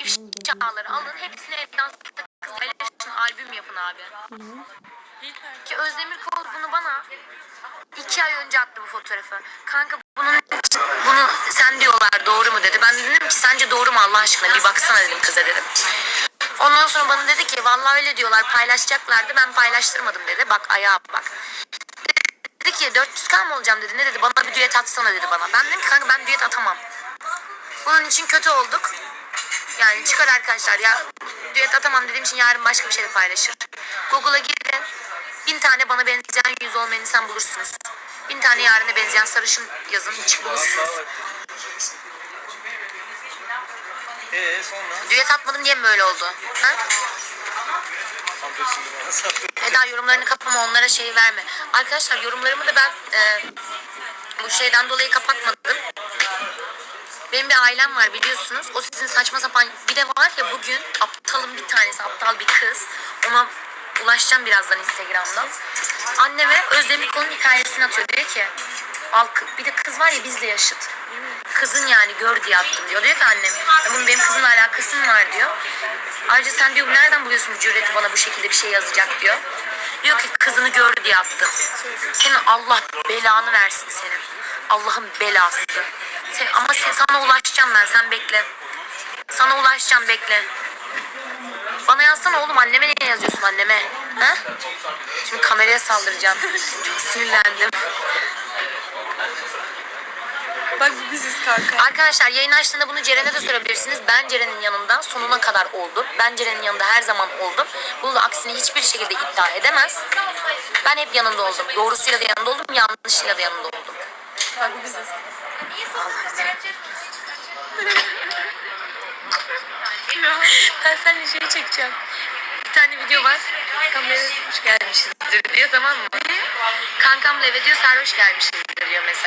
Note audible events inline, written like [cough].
ifşaları alın. Hepsini elden paylaşın. Albüm yapın abi. Ki Özdemir Koz bunu bana iki ay önce attı bu fotoğrafı. Kanka bunun bunu sen diyorlar doğru mu dedi. Ben de dedim ki sence doğru mu Allah aşkına bir baksana dedim kıza dedim. Ondan sonra bana dedi ki vallahi öyle diyorlar paylaşacaklardı ben paylaştırmadım dedi. Bak ayağa bak. Dedi ki 400k mı olacağım dedi. Ne dedi bana bir düet atsana dedi bana. Ben dedim ki kanka ben düet atamam. Bunun için kötü olduk. Yani çıkar arkadaşlar ya düet atamam dediğim için yarın başka bir şey de paylaşır. Google'a girin. Bin tane bana benzeyen yüz olmayan insan bulursunuz. Bin tane yarına benzeyen sarışın yazın hiç bulursunuz. Düet atmadım diye mi böyle oldu? Ha? Eda yorumlarını kapama onlara şey verme. Arkadaşlar yorumlarımı da ben e, bu şeyden dolayı kapatmadım. Benim bir ailem var biliyorsunuz. O sizin saçma sapan bir de var ya bugün aptalın bir tanesi aptal bir kız. Ona ulaşacağım birazdan Instagram'dan. Anneme Özdemir Kol'un hikayesini atıyor. Diyor ki al bir de kız var ya bizle yaşıt. Kızın yani gör diye attım diyor. Diyor ki annem "Ya bunun benim kızımla alakası mı var diyor. Ayrıca sen diyor nereden buluyorsun bu cüreti bana bu şekilde bir şey yazacak diyor. Diyor ki kızını gör diye attım. Senin Allah belanı versin senin. Allah'ın belası. Sen, ama sen, sana ulaşacağım ben sen bekle. Sana ulaşacağım bekle. Bana yazsana oğlum anneme niye yazıyorsun anneme? Ha? Şimdi kameraya saldıracağım. [laughs] Çok sinirlendim. Bak bu biziz kanka. Arkadaşlar yayın açtığında bunu Ceren'e de sorabilirsiniz. Ben Ceren'in yanında sonuna kadar oldum. Ben Ceren'in yanında her zaman oldum. Bunu da aksini hiçbir şekilde iddia edemez. Ben hep yanında oldum. Doğrusuyla da yanında oldum, yanlışıyla da yanında oldum. Bu biziz. Ben seninle şey çekeceğim. Bir tane video var. Kameraya hoş gelmişizdir diyor tamam mı? Kankamla eve diyor sarhoş gelmişizdir diyor mesela.